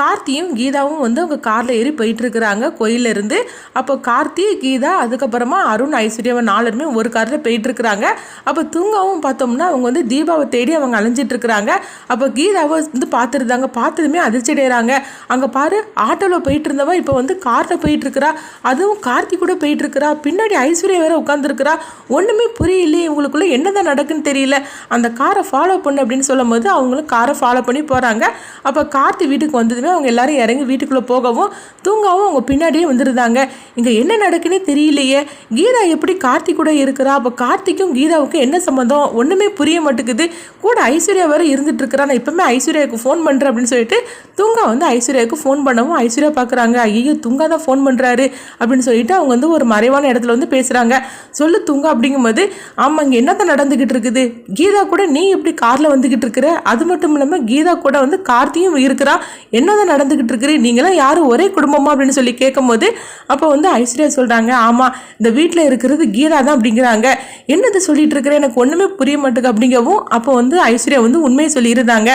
கார்த்தியும் கீதாவும் வந்து அவங்க காரில் ஏறி போயிட்டுருக்குறாங்க கோயிலேருந்து அப்போ கார்த்தி கீதா அதுக்கப்புறமா அருண் ஐஸ்வர்யாவை நாலுமே ஒரு காரில் போயிட்டுருக்குறாங்க. அப்போ தூங்கவும் பார்த்தோம்னா அவங்க வந்து தீபாவை தேடி அவங்க அலைஞ்சிட்ருக்குறாங்க அப்போ கீதாவை வந்து பார்த்துருந்தாங்க. பார்த்ததுமே அதிர்ச்சி அடைகிறாங்க அங்கே பாரு ஆட்டோவில் போயிட்டு இருந்தவன் இப்போ வந்து காரில் போயிட்டுருக்குறா. அதுவும் கார்த்தி கூட போயிட்டுருக்குறா. பின்னாடி ஐஸ்வர்யா வேற உட்காந்துருக்குறா ஒன்றுமே புரியலையே இவங்களுக்குள்ள என்னதான் நடக்குன்னு தெரியல. அந்த காரை ஃபாலோ பண்ணு அப்படின்னு சொல்லும் போது அவங்களும் காரை ஃபாலோ பண்ணி போகிறாங்க அப்போ கார்த்தி வீட்டுக்கு வந்ததுமே அவங்க எல்லாரும் இறங்கி வீட்டுக்குள்ளே போகவும் தூங்கவும் அவங்க பின்னாடியே வந்துருந்தாங்க. இங்கே என்ன நடக்குன்னே தெரியலையே. கீதா எப்படி கார்த்திக் கூட இருக்கிறா? அப்போ கார்த்திக்கும் கீதாவுக்கும் என்ன சம்மந்தம் ஒன்றுமே புரிய மாட்டேங்குது. கூட ஐஸ்வர்யா வேறு இருந்துட்டு இருக்கிறா. நான் இப்போமே ஐஸ்வர்யாவுக்கு ஃபோன் பண்ணுறேன் அப்படின்னு சொல்லிட்டு தூங்கா வந்து ஐஸ்வர்யாவுக்கு ஃபோன் பண்ணவும் ஐஸ்வர்யா பார்க்குறாங்க ஐயோ தூங்கா தான் ஃபோன் பண்ணுறாரு அப்படின்னு சொல்லிட்டு அவங்க வந்து ஒரு மறைவான இடத்துல வந்து பேசுகிறாங்க சொல்லு தூங்கா அப்படிங்கும்போது ஆமாம் இங்கே என்னதான் நடந்துக்கிட்டு இருக்குது? கீதா கூட நீ எப்படி காரில் வந்துக்கிட்டு இருக்கிற? அது மட்டும் இல்லாமல் கீதா கூட வந்து கார்த்தியும் இருக்கிறா. என்னதான் நடந்துக்கிட்டு இருக்குது? நீங்களாம் யாரும் ஒரே குடும்பமா அப்படின்னு சொல்லி கேட்கும்போது அப்போ வந்து ஐஸ்வர்யா சொல்கிறாங்க ஆமாம் இந்த வீட்டில் இருக்கிறது கீதா தான் அப்படிங்கிறாங்க. என்னது சொல்லிட்டு இருக்கிற? எனக்கு ஒன்றுமே புரிய மாட்டேங்குது அப்படிங்கவும் அப்போ வந்து ஐஸ்வர்யா வந்து உண்மையை சொல்லியிருந்தாங்க.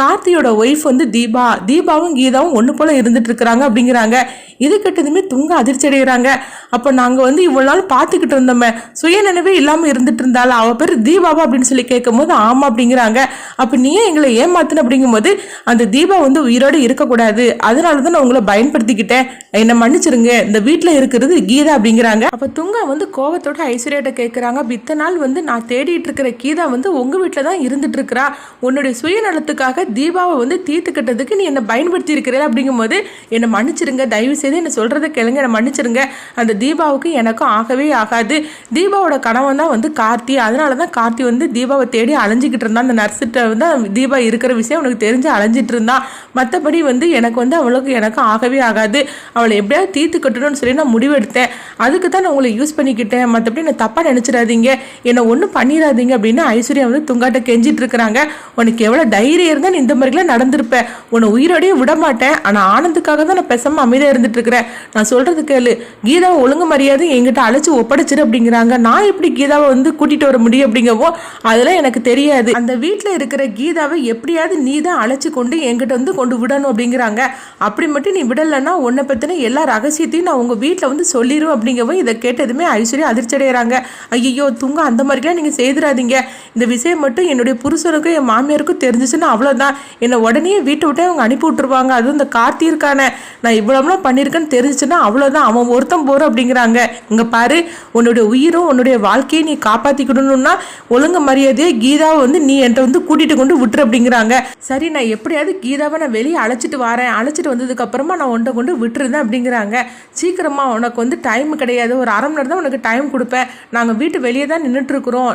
கார்த்தியோட ஒய்ஃப் வந்து தீபா. தீபாவும் கீதாவும் ஒன்று போல் இருந்துட்டு இருக்கிறாங்க அப்படிங்கிறாங்க. இது கெட்டதுமே துங்க அதிர்ச்சி அடைகிறாங்க அப்போ நாங்கள் வந்து இவ்வளோ நாள் பார்த்துக்கிட்டு இருந்தோமே. சுயநினைவே இல்லாமல் இருந்துட்டு இருந்தாலும் அவள் பேர் தீபாவா அப்படின்னு சொல்லி கேட்கும்போது ஆமாம் அப்படிங்கிறாங்க. அப்போ நீ ஏன் எங்களை ஏமாத்தின அப்படிங்கும்போது அந்த தீபா வந்து உயிரோடு இருக்கக்கூடாது. அதனால தான் நான் உங்களை பயன்படுத்திக்கிட்டேன். என்னை மன்னிச்சிருங்க. இந்த வீட்டில் இருக்கிறது கீதா அப்படிங்கிறாங்க. அப்போ துங்கா வந்து கோவத்தோட ஐஸ்வர்யாட்ட கேட்குறாங்க இத்தனை நாள் வந்து நான் தேடிட்டு இருக்கிற கீதா வந்து உங்கள் வீட்டில் தான் இருந்துட்டு இருக்கிறா. உன்னுடைய சுயநலத்துக்காக தீபாவை வந்து தீர்த்துக்கிட்டதுக்கு நீ என்னை பயன்படுத்தி இருக்கிற அப்படிங்கும்போது என்னை மன்னிச்சிருங்க தயவு செய்து என்ன சொல்கிறத கேளுங்க என்னை மன்னிச்சிருங்க. அந்த தீபாவுக்கு எனக்கும் ஆகவே ஆகாது. தீபாவோட கணவன் தான் வந்து கார்த்தி. அதனால தான் கார்த்தி வந்து தீபாவை தேடி அலைஞ்சிக்கிட்டு இருந்தான். அந்த நர்ஸ்கிட்ட வந்து தீபா இருக்கிற விஷயம் உனக்கு தெரிஞ்சு அலைஞ்சிட்டு இருந்தான். மற்றபடி வந்து எனக்கு வந்து அவளுக்கு எனக்கும் ஆகவே ஆகாது. அவளை எப்படியாவது தீர்த்து கட்டணும்னு சொல்லி நான் முடிவெடுத்தேன். அதுக்கு தான் நான் உங்களை யூஸ் பண்ணிக்கிட்டேன். மற்றபடி நான் தப்பாக நினச்சிடாதீங்க. என்னை ஒன்றும் பண்ணிடாதீங்க அப்படின்னு ஐஸ்வர்யா வந்து துங்காட்ட கெஞ்சிட்டு இருக்கிறாங்க. உனக்கு எவ்வளோ தைரியம் இருந்தால் நீ இந்த மாதிரிலாம் நடந்திருப்பேன் உன்னை உயிரோடையே விட மாட்டேன் ஆனால் ஆனந்துக்காக தான் நான் பெசமாக அமைதியாக இருந்துட்டு இருக்கிறேன் நான் சொல்கிறது கேளு. கீதாவை ஒழுங்கு மரியாதை என்கிட்ட அழைச்சி ஒப்படைச்சிரு அப்படிங்கிறாங்க. நான் எப்படி கீதாவை வந்து கூட்டிகிட்டு வர முடியும் அப்படிங்கவோ அதெல்லாம் எனக்கு தெரியாது. அந்த வீட்டில் இருக்கிற கீதாவை எப்படியாவது நீ தான் அழைச்சி கொண்டு என்கிட்ட வந்து கொண்டு விடணும் அப்படிங்கிறாங்க. அப்படி மட்டும் நீ விடலைன்னா உன்னை பற்றின எல்லா ரகசியத்தையும் நான் உங்கள் வீட்டில் வந்து சொல்லிடுவேன் அப்படிங்கவும் இதை கேட்டதுமே ஐஸ்வர்யா அதிர்ச்சி அடைகிறாங்க ஐயோ துங்க அந்த மாதிரிலாம் நீங்கள் செய்திடாதீங்க இந்த விஷயம் மட்டும் என்னுடைய புருஷனுக்கும் என் மாமியாருக்கும் தெரிஞ்சிச்சுன்னா அவ்வளோதான் என்னை உடனே வீட்டை விட்டே அவங்க அனுப்பி விட்டுருவாங்க. அதுவும் இந்த கார்த்தி இருக்கானே நான் இவ்வளோலாம் பண்ணியிருக்கேன்னு தெரிஞ்சிச்சுன்னா அவ்வளோதான் அவன் ஒருத்தன் போகிறோம் அப்படிங்கிறாங்க. இங்கே பாரு உன்னுடைய உயிரும் உன்னுடைய வாழ்க்கையை நீ காப்பாற்றிக்கணும்னா ஒழுங்கு மரியாதையே கீதாவை வந்து நீ என்கிட்ட வந்து கூட்டிகிட்டு கொண்டு விட்டுரு அப்படிங்கிறாங்க. சரி நான் எப்படியாவது கீதாவை நான் வெளியே அழைச்சிட்டு வரேன். அழைச்சிட்டு வந்ததுக்கப்புறமா நான் ஒன்றை கொண்டு விட்டுருந்தேன் அப்படிங்கிறாங்க. சீக்கிரமாக உனக்கு வந்து டைம் கிடையாது. ஒரு அரை மணி நேரம் தான் உனக்கு டைம் கொடுப்பேன். நாங்கள் வீட்டு வெளியே தான் நின்றுட்டு இருக்கிறோம்.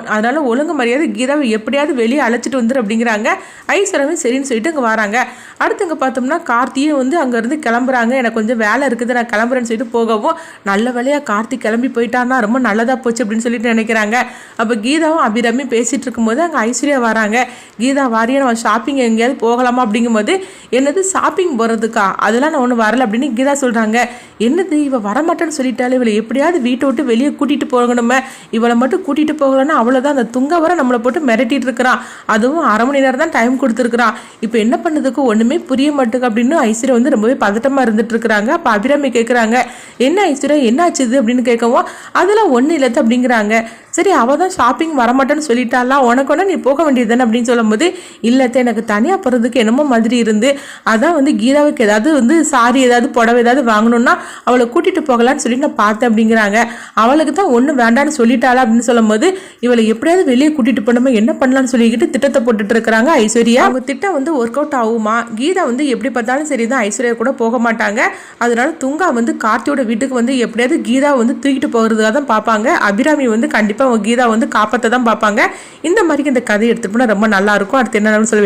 ஒழுங்கு மரியாதை கீதாவை எப்படியாவது வெளியே அழைச்சிட்டு வந்துரு அப்படிங்கிறாங்க. ஐஸ்வரமே சரின்னு சொல்லிட்டு அங்கே வராங்க. அடுத்து இங்கே பார்த்தோம்னா கார்த்தியும் வந்து அங்கேருந்து கிளம்புறாங்க. எனக்கு கொஞ்சம் வேலை இருக்குது நான் கிளம்புறேன்னு சொல்லிட்டு போகவும் நல்ல வேலையாக கார்த்தி கிளம்பி போயிட்டான்னா ரொம்ப நல்லதாக போச்சு அப்படின்னு சொல்லிட்டு நினைக்கிறாங்க. அப்போ கீதாவும் அபிராமி பேசிகிட்டு இருக்கும்போது அங்கே ஐஸ்வர்யா வராங்க. கீதா வாரியா நம்ம ஷாப்பிங் எங்கேயாவது போகலாமா அப்படிங்கும்போது என்னது ஷாப்பிங் போகிறதுக்கா அதெல்லாம் நான் ஒன்றும் வரல அப்படின்னு கீதா சொல்கிறாங்க என்னது இவள் வரமாட்டேன்னு சொல்லிட்டாலே இவளை எப்படியாவது வீட்டை விட்டு வெளியே கூட்டிகிட்டு போகணுமே. இவளை மட்டும் கூட்டிகிட்டு போகலன்னா அவ்வளோதான் அந்த துங்க வர நம்மளை போட்டு மிரட்டிட்டு இருக்கிறான். அதுவும் அரை மணி நேரம் தான் டைம் கொடுத்துருக்குறான். இப்போ என்ன பண்ணதுக்கு ஒன்றுமே புரிய மாட்டேங்க அப்படின்னு ஐஸ்வர்யா வந்து ரொம்பவே பதட்டமாக இருந்துட்டு இருக்கிறாங்க அப்போ அபிராமி கேட்குறாங்க என்ன ஐஸ்வர்யா? என்ன ஆச்சுது அப்படின்னு கேட்கவும் அதெல்லாம் ஒன்றும் இல்லை அப்படிங்கிறாங்க. சரி அவள் தான் ஷாப்பிங் வரமாட்டேன்னு சொல்லிட்டாலாம் உனக்கு ஒன்று நீ போக வேண்டியது தானே அப்படின்னு சொல்லும்போது இல்லத்த எனக்கு தனியாக போகிறதுக்கு என்னமோ மாதிரி இருந்து அதான் வந்து கீதாவுக்கு ஏதாவது வந்து சாரி ஏதாவது புடவை ஏதாவது வாங்கணும்னா அவளை கூட்டிகிட்டு போகலான்னு சொல்லி நான் பார்த்தேன் அப்படிங்கிறாங்க. அவளுக்கு தான் ஒன்றும் வேண்டான்னு சொல்லிட்டாளா அப்படின்னு சொல்லும்போது இவளை எப்படியாவது வெளியே கூட்டிகிட்டு போனோமா என்ன பண்ணலாம்னு சொல்லிக்கிட்டு திட்டத்தை போட்டுட்டு இருக்கிறாங்க ஐஸ்வர்யா. அவங்க திட்டம் வந்து ஒர்க் அவுட் ஆகுமா? கீதா வந்து எப்படி பார்த்தாலும் சரி தான் ஐஸ்வர்யா கூட போக மாட்டாங்க. அதனால துங்கா வந்து கார்த்தியோட வீட்டுக்கு வந்து எப்படியாவது கீதா வந்து தூக்கிட்டு போகிறதுக்காக தான் பார்ப்பாங்க. அபிராமி வந்து கண்டிப்பாக அவங்க கீதா வந்து காப்பாற்ற தான் பார்ப்பாங்க. இந்த மாதிரி இந்த கதை எடுத்துட்டு போனால் ரொம்ப நல்லா இருக்கும். அடுத்து என்ன சொல்லி